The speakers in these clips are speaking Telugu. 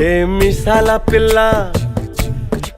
ఏ మిసాల పిల్ల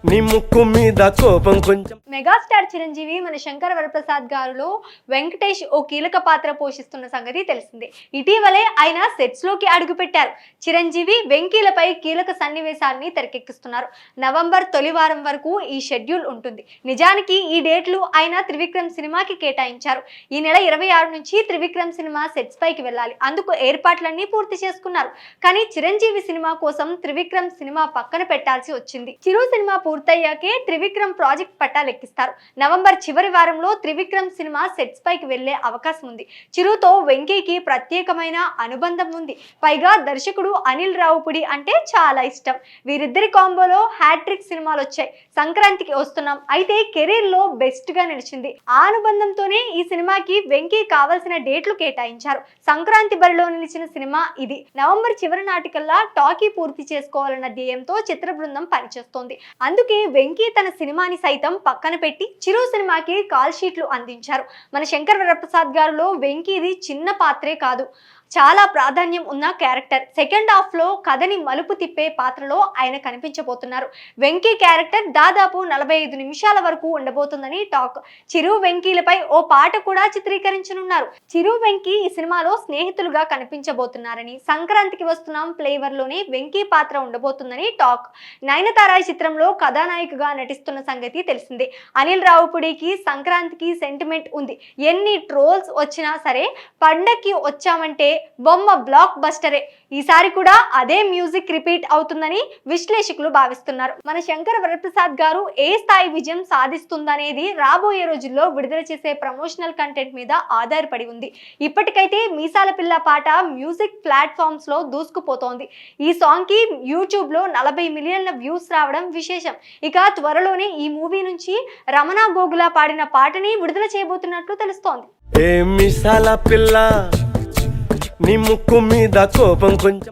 నీ ముక్కు మీద కోపం కొంచెం మెగాస్టార్ చిరంజీవి మన శంకర వరప్రసాద్ గారులో వెంకటేష్ ఓ కీలక పాత్ర పోషిస్తున్న సంగతి తెలిసిందే. ఇటీవలే ఆయన సెట్స్లోకి అడుగుపెట్టారు. చిరంజీవి వెంకీలపై కీలక సన్నివేశాన్ని తెరకెక్కిస్తున్నారు. నవంబర్ తొలి వారం వరకు ఈ షెడ్యూల్ ఉంటుంది. నిజానికి ఈ డేట్లు ఆయన త్రివిక్రమ్ సినిమాకి కేటాయించారు. ఈ నెల ఇరవై ఆరు నుంచి త్రివిక్రమ్ సినిమా సెట్స్ పైకి వెళ్ళాలి. అందుకు ఏర్పాట్లన్నీ పూర్తి చేసుకున్నారు. కానీ చిరంజీవి సినిమా కోసం త్రివిక్రమ్ సినిమా పక్కన పెట్టాల్సి వచ్చింది. చిరు సినిమా పూర్తయ్యాకే త్రివిక్రమ్ ప్రాజెక్ట్ పట్టాలెక్కిస్తారు నవంబర్ చివరి వారంలో త్రివిక్రమ్ సినిమా సెట్స్ పైకి వెళ్ళే అవకాశం ఉంది. చిరుతో వెంకీకి ప్రత్యేకమైన అనుబంధం ఉంది. పైగా దర్శకుడు అనిల్ రావుపుడి అంటే చాలా ఇష్టం. వీరిద్దరి కాంబోలో హ్యాట్రిక్ సినిమాలు వచ్చాయి. సంక్రాంతికి వస్తున్నాం. అయితే కెరీర్లో బెస్ట్గా నిలిచింది. ఆ అనుబంధంతోనే ఈ సినిమాకి వెంకీ కావలసిన డేట్లు కేటాయించారు. సంక్రాంతి బరిలో నిలిచిన సినిమా ఇది. నవంబర్ చివరి నాటికల్లా టాకీ పూర్తి చేసుకోవాలన్న ధ్యేయంతో చిత్ర బృందం పనిచేస్తోంది. అందుకే వెంకీ తన సినిమాని సైతం పక్కన పెట్టి చిరు సినిమాకి కాల్ షీట్లు అందించారు. మన శంకర్ వరప్రసాద్ గారిలో వెంకీది చిన్న పాత్రే కాదు. చాలా ప్రాధాన్యం ఉన్న క్యారెక్టర్. సెకండ్ హాఫ్లో కథని మలుపు తిప్పే పాత్రలో ఆయన కనిపించబోతున్నారు. వెంకీ క్యారెక్టర్ దాదాపు నలభై ఐదు నిమిషాల వరకు ఉండబోతుందని టాక్. చిరు వెంకీలపై ఓ పాట కూడా చిత్రీకరించనున్నారు. చిరు వెంకీ ఈ సినిమాలో స్నేహితులుగా కనిపించబోతున్నారని సంక్రాంతికి వస్తున్నాం ఫ్లేవర్లోనే వెంకీ పాత్ర ఉండబోతుందని టాక్. నయనతార చిత్రంలో కథానాయికగా నటిస్తున్న సంగతి తెలిసిందే. అనిల్ రావుపుడికి సంక్రాంతికి సెంటిమెంట్ ఉంది. ఎన్ని ట్రోల్స్ వచ్చినా సరే పండక్కి వచ్చామంటే బొమ్మ బ్లాక్ బస్టరే ఈసారి కూడా అదే మ్యూజిక్ రిపీట్ అవుతుందని విశ్లేషకులు భావిస్తున్నారు. మన శంకర వరప్రసాద్ గారు ఏ స్థాయి విజయం సాధిస్తుందనేది రాబోయే రోజుల్లో విడుదల చేసే ప్రమోషనల్ కంటెంట్ మీద ఆధారపడి ఉంది. ఇప్పటికైతే మీసాల పిల్ల పాట మ్యూజిక్ ప్లాట్ఫామ్స్లో దూసుకుపోతోంది. ఈ సాంగ్కి యూట్యూబ్లో నలభై మిలియన్ల వ్యూస్ రావడం విశేషం. ఇక త్వరలోనే ఈ మూవీ నుంచి రమణ గోగుల పాడిన పాటని విడుదల చేయబోతున్నట్లు తెలుస్తోంది. ఏ మిసాల పిల్ల నీ ముక్కు మీద కోపం కొంచెం